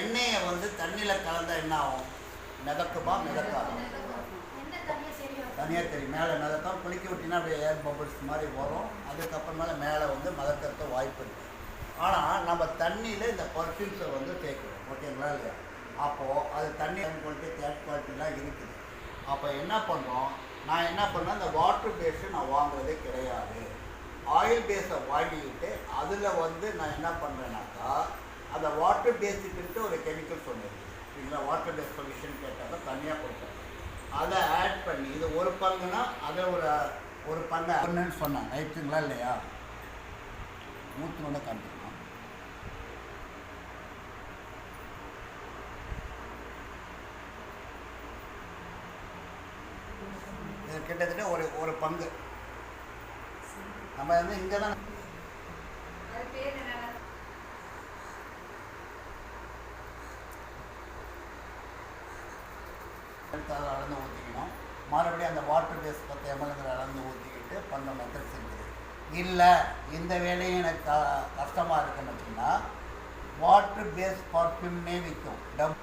எண்ணெயை வந்து தண்ணியில் கலந்தால் என்ன ஆகும்? மிதக்குமா மிதக்காது? தனியாக தெரியும். மேலே மிதக்கும். குளிக்க விட்டினா அப்படியே ஏர் பபிள்ஸ் மாதிரி வரும். அதுக்கப்புறமேல மேலே வந்து மிதக்கிறதுக்கு வாய்ப்பு இருக்குது ஆனால் நம்ம தண்ணியில் இந்த பர்ஃப்யூம்ஸை வந்து சேர்க்கணும் ஓகேங்களா இல்லையா? அப்போது அது தண்ணி குவாலிட்டி தேர்ட் குவாலிட்டிலாம் இருக்குது. அப்போ என்ன பண்ணுறோம்? நான் என்ன பண்ணேன்? இந்த வாட்டர் பேஸு நான் வாங்குறதே கிடையாது. ஆயில் பேஸை வாங்கிக்கிட்டு அதில் வந்து நான் என்ன பண்ணுறேன்னாக்கா அந்த வாட்டர் பேஸுக்குன்ட்டு ஒரு கெமிக்கல் சொன்னது சரிங்களா வாட்டர் பேஸ் சொல்யூஷன் தான் தனியாக கொடுத்தாங்க அதை ஆட் பண்ணி இது ஒரு பங்குனா அதை ஒரு ஒரு பங்கு ஒன்றுன்னு சொன்னாங்க. ரைட்டுங்களா இல்லையா? ஊற்றுனோட காமிக்கணும் இது கிட்டத்தட்ட ஒரு ஒரு பங்கு. நம்ம வந்து இங்கே தான் அது அளந்து ஊற்றிக்கணும் மறுபடியும் அந்த வாட்டர் பேஸ் பத்து எம்எல்ங்கிற அளந்து ஊற்றிக்கிட்டு பண்ண மெத்தட் இருக்குது இல்லை இந்த வேலையும் எனக்கு க- கஷ்டமாக இருக்குன்னு அப்படின்னா வாட்டர் பேஸ் பர்ஃப்யூம்னே விற்கும் டப்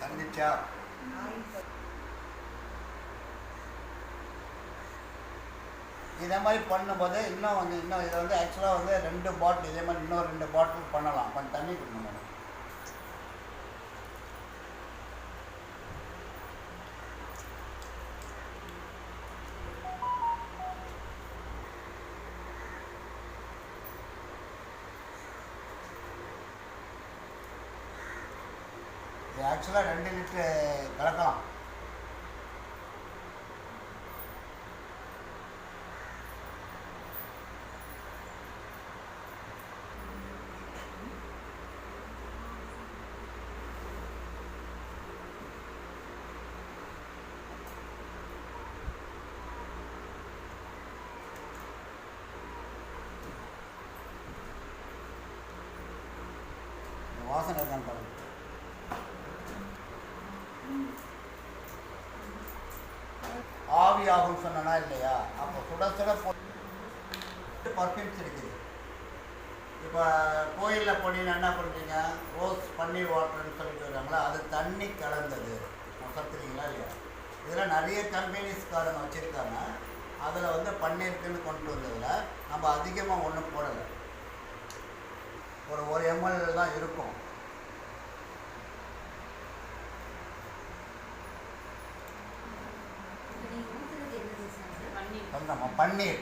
தெரிஞ்சிச்சா இதே மாதிரி பண்ணும்போது இன்னும் வந்து இன்னும் இதை வந்து ஆக்சுவலாக வந்து ரெண்டு பாட்டில் இதே மாதிரி இன்னும் ரெண்டு பாட்டில் பண்ணலாம். கொஞ்சம் தண்ணி கொடுக்கணும் மேடம் இது ஆக்சுவலாக ரெண்டு லிட்ரு கலக்கலாம் இந்த வாசனை இருக்கான்னு பாருங்க. ஆவி ஆகும் சொன்னா இல்லையா? அப்போ சுட சுட பர்ஃப்யூம்ஸ் இருக்குது. இப்போ கோயிலில் போனீங்கன்னா என்ன பண்ணுறீங்க ரோஸ் பன்னீர் வாட்டர்னு சொல்லிட்டு வராங்களா? அது தண்ணி கலந்தது. பார்த்துருக்கீங்களா இல்லையா? இதில் நிறைய கம்பெனிஸ்காரங்க வச்சுருக்காங்க. அதில் வந்து பன்னீருக்குன்னு கொண்டு வந்ததில் நம்ம அதிகமாக ஒன்றும் போடலை. ஒரு ஒரு எம்எல் தான் இருக்கும். பன்னீர்.